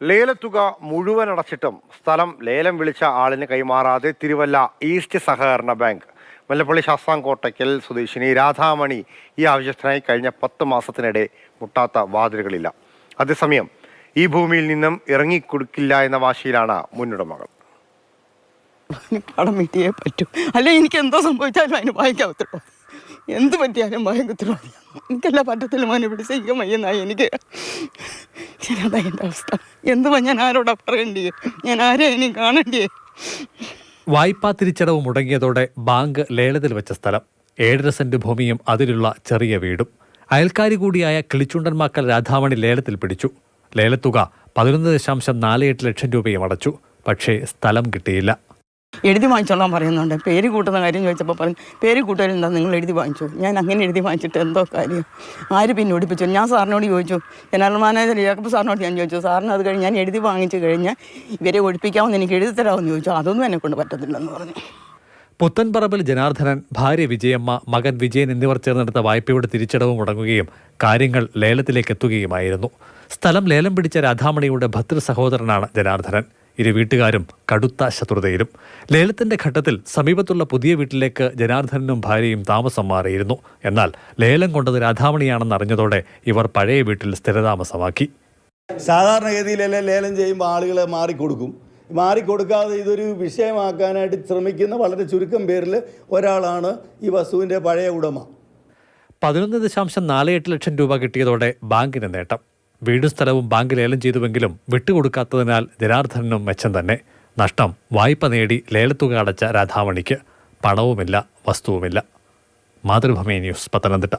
ലേലത്തുക മുഴുവൻ അടച്ചിട്ടും സ്ഥലം ലേലം വിളിച്ച ആളിന് കൈമാറാതെ തിരുവല്ല ഈസ്റ്റ് സഹകരണ ബാങ്ക്. മുല്ലപ്പള്ളി ശാസ്താംകോട്ടയ്ക്കൽ സ്വദേശിനി രാധാമണി ഈ ആവശ്യത്തിനായി കഴിഞ്ഞ പത്ത് മാസത്തിനിടെ മുട്ടാത്ത വാതിലുകളില്ല. അതേസമയം ഈ ഭൂമിയിൽ നിന്നും ഇറങ്ങിക്കൊടുക്കില്ല എന്ന വാശിയിലാണ് മുന്നുടമകൾ. കടം പറ്റൂ. അല്ലെ എനിക്ക് എന്തോ സംഭവിച്ചാലും അതിന് വായിക്കാൻ ഉത്തരവ് എന്ത് പറ്റിയാലും ഉത്തരവ് എനിക്കല്ല പറ്റത്തില്ല മോനെ ഇവിടെ ഇങ്ങ മയ്യെന്നായി എനിക്ക് അവസ്ഥ. എന്തുവാ ഞാൻ ആരോടാ പറയണ്ടേ ഞാൻ ആരെയും ഇനി കാണണ്ടേ വായ്പാ തിരിച്ചടവ് മുടങ്ങിയതോടെ ബാങ്ക് ലേലത്തിൽ വെച്ച സ്ഥലം. ഏഴര സെന്റ് ഭൂമിയും അതിലുള്ള ചെറിയ വീടും. അയൽക്കാരി കൂടിയായ കിളിച്ചുണ്ടന്മാക്കൽ രാധാമണി ലേലത്തിൽ പിടിച്ചു. ലേലത്തുക പതിനൊന്ന് ദശാംശം നാല് എട്ട് ലക്ഷം രൂപയും അടച്ചു. പക്ഷേ സ്ഥലം കിട്ടിയില്ല. എഴുതി വാങ്ങിച്ചോളാൻ പറയുന്നുണ്ട്. പേര് കൂട്ടുന്ന കാര്യം ചോദിച്ചപ്പോൾ പറഞ്ഞു പേര് കൂട്ടുകാരെന്താ നിങ്ങൾ എഴുതി വാങ്ങിച്ചു? ഞാൻ അങ്ങനെ എഴുതി വാങ്ങിച്ചിട്ട് എന്തോ കാര്യം. ആര് പിന്നെ ഓടിപ്പിച്ചു ഞാൻ സാറിനോട് ചോദിച്ചു. ജനറൽ മാനേജർ ജേക്കബ് സാറിനോട് ഞാൻ ചോദിച്ചു സാറിന് അത് കഴിഞ്ഞ് ഞാൻ എഴുതി വാങ്ങിച്ചു കഴിഞ്ഞാൽ ഇവരെ ഒഴിപ്പിക്കാമെന്ന് എനിക്ക് എഴുതി തരാമെന്ന് ചോദിച്ചു. അതൊന്നും എന്നെ കൊണ്ട് പറ്റത്തില്ലെന്ന് പറഞ്ഞു. പുത്തൻപറമ്പിൽ ജനാർദ്ദനൻ ഭാര്യ വിജയമ്മ മകൻ വിജയൻ എന്നിവർ ചേർന്നെടുത്ത വായ്പയുടെ തിരിച്ചടവ് മുടങ്ങുകയും കാര്യങ്ങൾ ലേലത്തിലേക്ക് എത്തുകയുമായിരുന്നു. സ്ഥലം ലേലം പിടിച്ച രാധാമണിയുടെ ഭദ്ര സഹോദരനാണ് ജനാർദ്ദനൻ. ഇരു വീട്ടുകാരും കടുത്ത ശത്രുതയിലും. ലേലത്തിന്റെ ഘട്ടത്തിൽ സമീപത്തുള്ള പുതിയ വീട്ടിലേക്ക് ജനാർദ്ദനും ഭാര്യയും താമസം മാറിയിരുന്നു. എന്നാൽ ലേലം കൊണ്ടത് രാധാമണിയാണെന്ന് അറിഞ്ഞതോടെ ഇവർ പഴയ വീട്ടിൽ സ്ഥിരതാമസമാക്കി. സാധാരണഗതിയിലല്ലേ ലേലം ചെയ്യുമ്പോൾ ആളുകളെ മാറിക്കൊടുക്കും. മാറിക്കൊടുക്കാതെ ഇതൊരു വിഷയമാക്കാനായിട്ട് ശ്രമിക്കുന്ന വളരെ ചുരുക്കം പേരിൽ ഒരാളാണ് ഈ വസ്തുവിന്റെ പഴയ ഉടമ. പതിനൊന്ന് ദശാംശം നാല് എട്ട് ലക്ഷം രൂപ കിട്ടിയതോടെ ബാങ്കിന് നേട്ടം. വീടും സ്ഥലവും ബാങ്ക് ലേലം ചെയ്തുവെങ്കിലും വിട്ടുകൊടുക്കാത്തതിനാൽ ജനാർദ്ദനും മെച്ചം തന്നെ. നഷ്ടം വായ്പ നേടി ലേലത്തുക അടച്ച രാധാമണിക്ക് പണവുമില്ല വസ്തുവുമില്ല. മാതൃഭൂമി ന്യൂസ് പത്തനംതിട്ട.